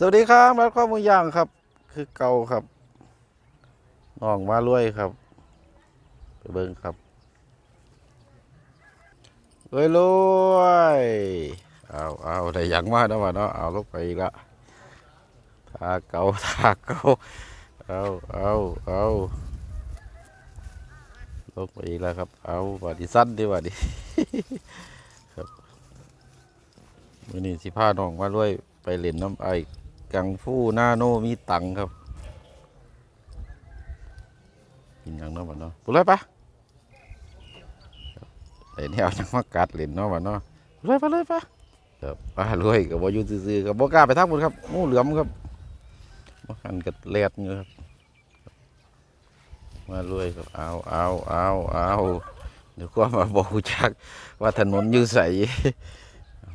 สวัสดีครับรัดข้อมือย่างครับ คือเก่าครับน้องมารวยครับ ไปเบิ้งครับรวยรวยเอาเอาได้หยังมาแล้ววะเนาะเอาลงไปอีกละทาเก่าทาเก่าเอาเอาเอาลงไปอีกแล้วครับ เอาบัดดิสั้นดีว่าดิครับมือนี้สิพาน้องมารวยไปเล่นน้ำไอ กังฟูหน้าโนมีตังครับกินอย่างเนั้นบ่เนาะปุ๊เลยปะไอ้เนี่ยจังมากัดเล่นเนาะบ่เนาะปุ๊เลยปะเลยปะครับป้ารวยกับบอยู่ซื่อๆกับบ่กล้าไปทักบุญครับงูเหลือมครับมาหันกัดแลดอยู่ครับมารวยครับเอาเอาเอาเอาเดี๋ยวก็มาบอกจักว่าถนนอยู่ใส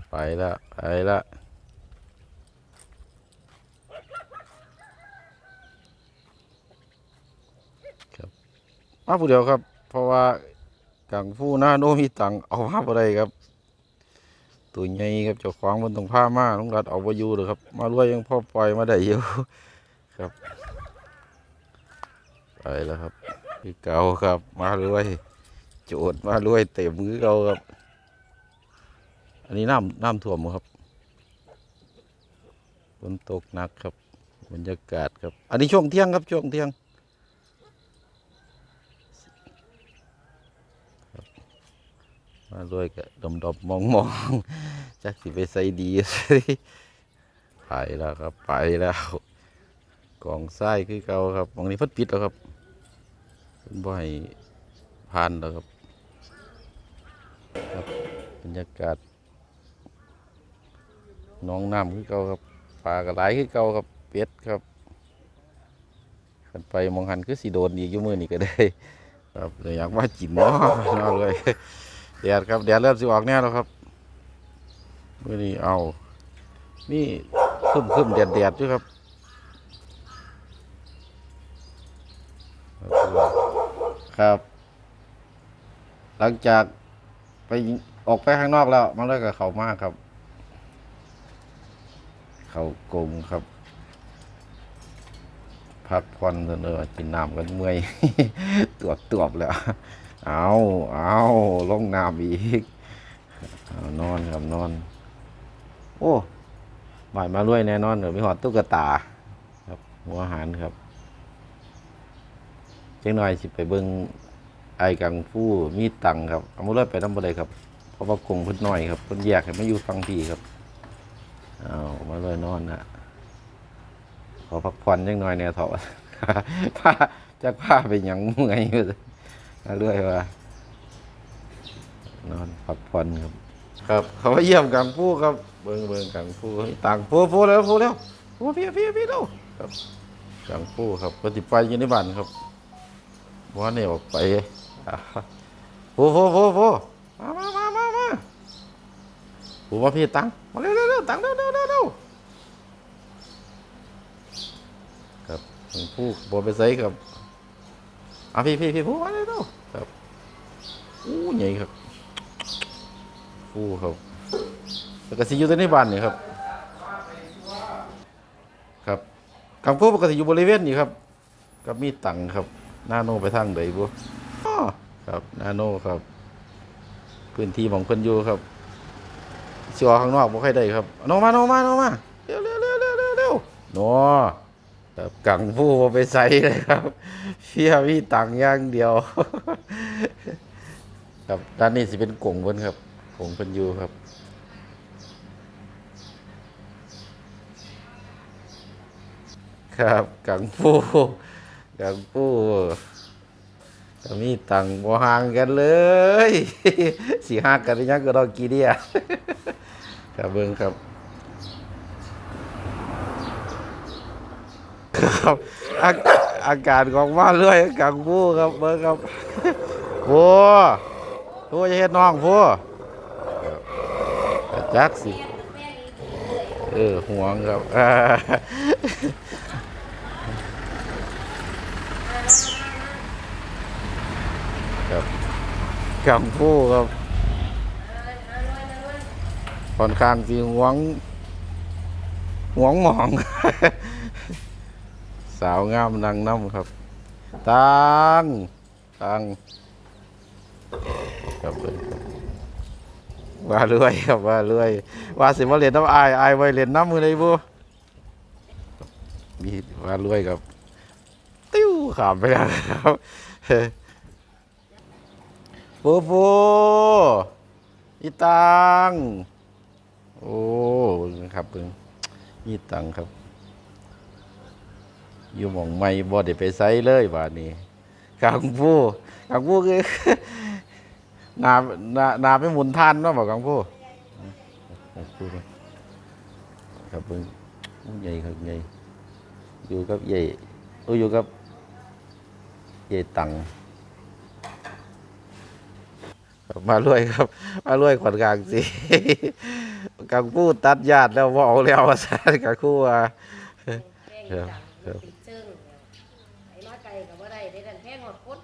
ไปละไปละ มาผู้เดียวครับ เพราะว่ากังฟูหน้าโนมีตังเอามาบ่ได้ครับ ตัวใหญ่ครับเจ้าของมันต้องพามาลุงรัดเอาไปอยู่เลยครับ มารวยยังพ่อปล่อยมาได้อยู่ครับไปแล้วครับคือเก่าครับ มารวยโจดมารวยเต็มมือเก่าครับ อันนี้น้ำน้ำท่วมครับฝนตกหนักครับบรรยากาศครับ อันนี้ช่วงเที่ยงครับช่วงเที่ยง มาด้วยกับดมดมมองมองจักสิไปใส่ดีไปแล้วครับไปแล้วกองไส้คือเก่าครับมองนี้พัดปิดแล้วครับเป็นบ่ให้ผ่านแล้วครับครับบรรยากาศน้องน้ำคือเก่าครับปลากระไหลคือเก่าครับเป็ดครับขันไปมองหันคือสีโดนอีกยู่มือนี่ก็ได้ ครับเลยอยากว่าจินเนาะเอาเลย แดดครับแดดเริ่มสิออกแน่แล้วครับมื่อนี้เอา นี่คึมคึมแดดแดดด้วยครับครับ หลังจากไปออกไปข้างนอกแล้ว มันเลยกับเขามากครับ เขากลงครับ พักผ่อนเถอะเนอกินน้ำกันเมื่อยตวบตวบแล้ว เอาเอาลงน้ำอีกอนอนครับนอน โอ้บ่ายมาด้วยแน่นอนเดี๋ยวมีหอดตุ๊กตา ครับ หัวหารครับเจ้งหน่อยสิไปเบิ้งไอ้กังฟูมีตังครับเอามาเลยไปน้ำบ่ได้ครับเพราะว่ากงเพิ่นน้อยครับเพิ่นแยกให้มาอยู่ฟังพี่ครับเอามาเลยนอนนะขอพักผ่อนจังหน่อยเนี่ยเถอะผ้าจะผ้าไปหยังเมื่อยอยู่ เรื่อยว่านอนพักผ่อนครับ ครับเขามาเยี่ยมกังฟูครับ เบิ่งเบิ่งกังฟูมีตังฟูฟูแล้วฟูแล้วฟูพี่พี่พี่เร็วครับกังฟูครับปฏิไปอยู่ในบ้านครับว่าเนี่ยออกไปอ่าฟูฟูฟูฟูมามามามามาฟูมาพี่ตังมาเร็วเร็วเร็วตังเร็วเร็วเร็วเร็วครับกังฟูบอไปใส่ครับ อะพี่พี่พี่พูดมาเลยเนาะครับอู้ใหญ่ครับฟูครับแล้วก็สิอยู่ในบ้านนี่ครับ ครับกังฟูปกติอยู่บริเวณนี้ครับกับมีตังครับนาโนไปทางใดบ่อ้อครับนาโนครับ พื้นที่ของเพิ่นอยู่ครับสิออกข้างนอกบ่ค่อยได้ครับเอานอมานอมาน้องมาเร็วเร็วเร็วเร็วเร็วเร็วเน ครับกังฟูบ่ไปใส่เลยครับเพียมีตังอย่างเดียว ครับด้านนี้สิเป็นกงเพิ่นครับกงเพิ่นอยู่ครับครับกังฟูกังฟูก็มีตังบ่ห่างกันเลยสิห่ากันยังก็ดอกกี่เดียครับเบิ่งครับ ครับอาอากาศของบ้านเลยกังฟูครับเบิ่งครับฟูฟูจะเฮ็ดน้องฟูจักสิเออห่วงครับครับกังฟูครับค่อนข้างสิห่วงหวงหมองาวงามนางน้ำครับ ตัง ตังครับเพิ่นครับว่าเรื่อยครับว่าเรื่อยว่าสิว่าเล่นน้ำอายอายไว้เล่นน้ำมือเลยบุมีว่าเรื่อยครับ ติ้วขามไปแล้วครับฟูฟูอีตัง โอ้ครับเพิ่งอีตังครับ อยู่หมองไม่บ่ได้ไปไซเลยบาดนี้กังฟูกังฟูคือนานานาไม่หมุนท่านเนาะบอกกังฟูกังฟูครับเพิ่งใหญ่ครับใหญ่อยู่กับใหญ่อยู่กับใหญ่ตังมาด้วยครับ มาด้วยขวัญกลางสิกังพูดตัดญาติแล้วบอกแล้วว่าสารกับคู่ว่าแพงครับครับ จังติดเชิงไอ้มาไกลกับว่าได้ได้ดันแพงหมดพุด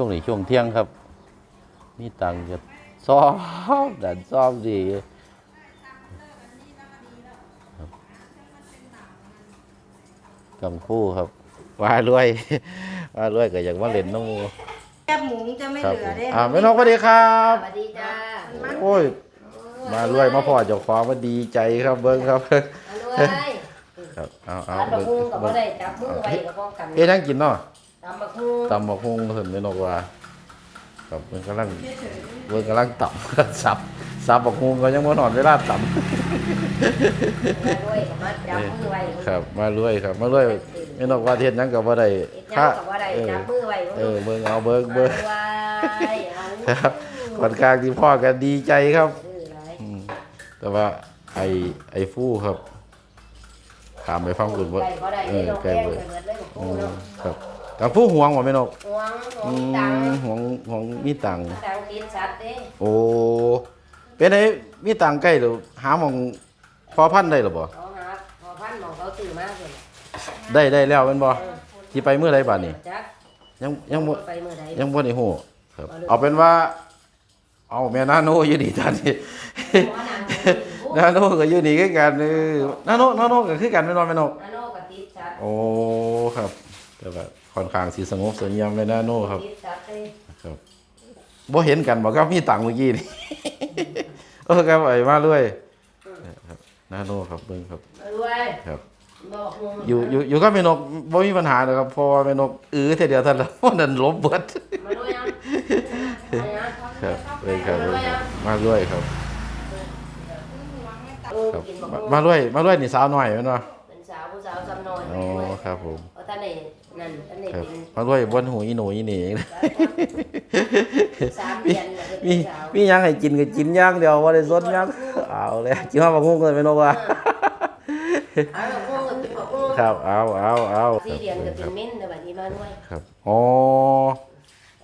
ช่วงนี้ช่วงเที่ยงครับ มีตังค์จะซ้อมดันซ้อมดีครับกังคู่ครับ ว่าด้วย ว่าด้วยก็อยากมาเล่นน้องหมูแคบหมูจะไม่ครับเหลือเด้อ่าไม่นกสวัสดีครับ สวัสดีจ้าโอ้ย มาด้วยมาพอเจ้าของมาดีใจครับเบิ้งครับมาด้วยครับเอาเอาร้านบักเบิ้งฮุงกับเบิ้ว่างได้จับมือไว้กับป้องกันเอ๊ะนั่งกินเนาะ ตำบักฮุงตำบักฮุงเห็นไหมนกว่าครับเพิ่นกำลังเพิ่นกำลังตำสับสับบักฮุงก็ยังบ่นอนเวลาตมาด้วยกับมาจับมือไว้ำครับ มาเรื่อยครับ มาเรื่อยไม่นกว่าเฮ็ดหยังก็บ่ได้เอ็ดยังกับว่าได้เออจับมือไว้เออเบิ่งเอาเบิ่งเบิ่งมาด้วยเอาครับก่อนกลางที่พ่อก็ดีใจครับเออหลายอืมแต่ว่าไอ้ไอ้ฟู่ครับถามไปฟังคุณว่าไก่บ่ได้เอได้อดอกไก่แพงเบิด ไปหมดเลยบักอืฮุงมเนาะครับ กังฟูห่วงบ่แม่นกห่วงขออืงตังมห่วงห่วงมีตังค์ตังกินสัตว์เด้โอ้เป็นไงมีตังค์ใกล้หรือหาหมองพอพันธุ์ได้หรือบ่เขาหาพอพันหมองเขาตื่นมากเลยได้ได้แล้วแม่นบ่ที่ไปมื้อใดบัดนี้ จักยังยังบ่ไปเมื่อใดยังบ่ได้ฮู้ครับ เอาเป็นว่า เอาแม่นาโนอยู่นี่ตอนนี้นาโนก็อยู่นี่คือกันเออนาโนนาโนก็คือกันแม่นบ่แม่นก นาโนกับติดชัดโอ้ ครับแต่ว่า ค่อนข้างสิสงบเสงี่ยมเลยนาโนครับติดชัดเลยครับบ่เห็นกันบ่ครับมีตังค์เมื่อกี้นี่เออครับไอ้มาด้วยครับนาโนครับเบิ่งครับมาด้วยครับบอกลุงอยู่อยู่อยู่กับแม่นกบ่มีปัญหาเลยครับเพราะว่าแม่นกอื้อเท่ยเดียวท่านแล้ววันนั้นลบเบิดมาด้วยยังมายังครับเลยครับเลยครับ มาด้วยครับเออครับกินบอกมาลุงมาด้วยมาด้วยนี่สาวน้อยแม่นบ่เป็นสาวผู้สาวจำนวนอ๋อครับผมเพราะท่านนี่ นั่นท่านนี่ครับเป็นมาด้วยบนหูอีหนูอีนี่สามเดือนเนี่ยเป็นมีสาวมีหยังให้กินก็กินอย่างเดียวบ่ได้สนหยังเอาเลยกินฮอดบักฮุ้งเลยแม่นกว่าเอาบอกลุงกับกินบอกลุงครับเอาเอาเอาสี่เดือนก็เป็นมิ้นท์แต่บัดนี้มาด้วยครับอ๋อ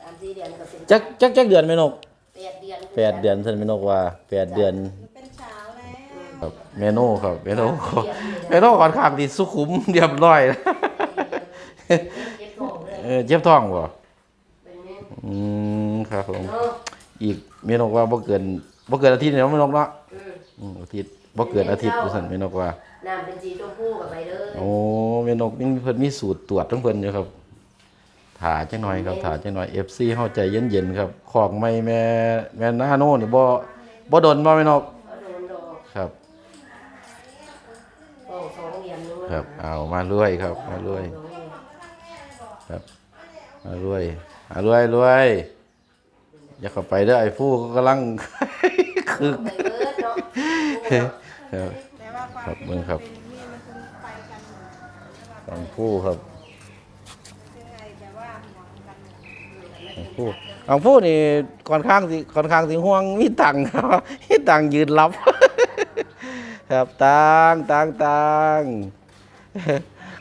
สามสี่เดือนก็เป็นจักจักจักเดือนแม่นกแปดเดือนแปดเดือนท่านแม่นกว่าแปดเดือน เป็นเช้าแล้ว ครับเมนูครับเมนูเมนูค่อนข้างที่สุขุมเรียบร้อยนะ เจ็บท้องเลยเออเจ็บท้องบ่เป็นมิ้นท์อืมครับผมเนาะอีกเมนูว่าบ่เกินบ่เกินอาทิตย์เนาะแม่นกเนาะอืมอืมอาทิตย์บ่เกินอาทิตย์ว่าซั่นแม่นกว่าน้ำเป็นสีชมพูกับไปเลยโอ้แม่นกนี่เพิ่นมีสูตรตรวจของเพิ่นอยู่ครับถ่าจังหน่อยครับถ่าจังหน่อย FC เฮาใจเย็นๆครับของไม่แม่แม่นาโนนี่บ่บ่ดนบ่แม่นกเขาโดนดอกครับโอ้สองเหรียญนู้นครับ เอามาเรื่อยครับ มาเรื่อยสองเหรียญ ครับมารวยมารวยรวยอย่าเข้าไปเด้อไอ้ฟูก็กำลังคือไปเบิดเนาะครับแต่ว่าความครับเบิ่งครับเป็นนี่มันคงไปกันอยู่ฟังฟูครับยังไงแต่ว่าหวังกันอยู่ฟังฟูฟังฟูนี่ค่อนข้างสิค่อนข้างสิห่วงมีตังค์ครับมีตังค์ยืนรับ ครับตังตังตัง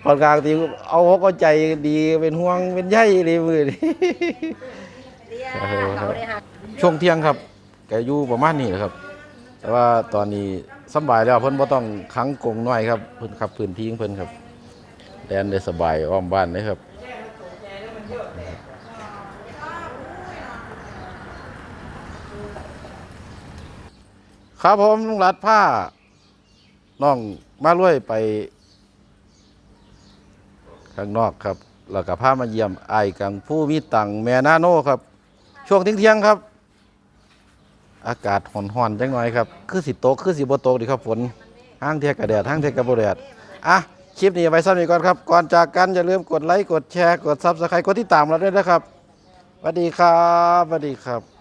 ค่อนข้างที่เอาอกเอาใจดีเป็นห่วงเป็นใยเลยมือนี่เรียกเขาได้หักช่วงเที่ยงครับแกอยู่ประมาณนี้แหละครับ แต่ว่าตอนนี้สำบายแล้วเพิ่นบ่ต้องขังกรงน้อยครับเพิ่นขับพื้นที่ของเพิ่นครับแดนได้สบายอ้อมบ้านเลยครับ ครับผมลุงรัดผ้าน้องมารวยไป ข้างนอกครับแล้วก็พามาเยี่ยมไอ้กังผู้มีตังแม่นาโนครับ ช่วงเที่ยงครับ อากาศห่อนๆจังหน่อยครับ คือสิตกคือสิบ่ตกดีครับฝนห้างเทียกระแดดห้างเทียกระบแดดอะคลิปนี้ไว้ซ้ำนี้ก่อนครับ ก่อนจากกันอย่าลืมกดไลค์กดแชร์กดซับสไครต์กดติดตามเราด้วยนะครับสวัสดีครับสวัสดีครับ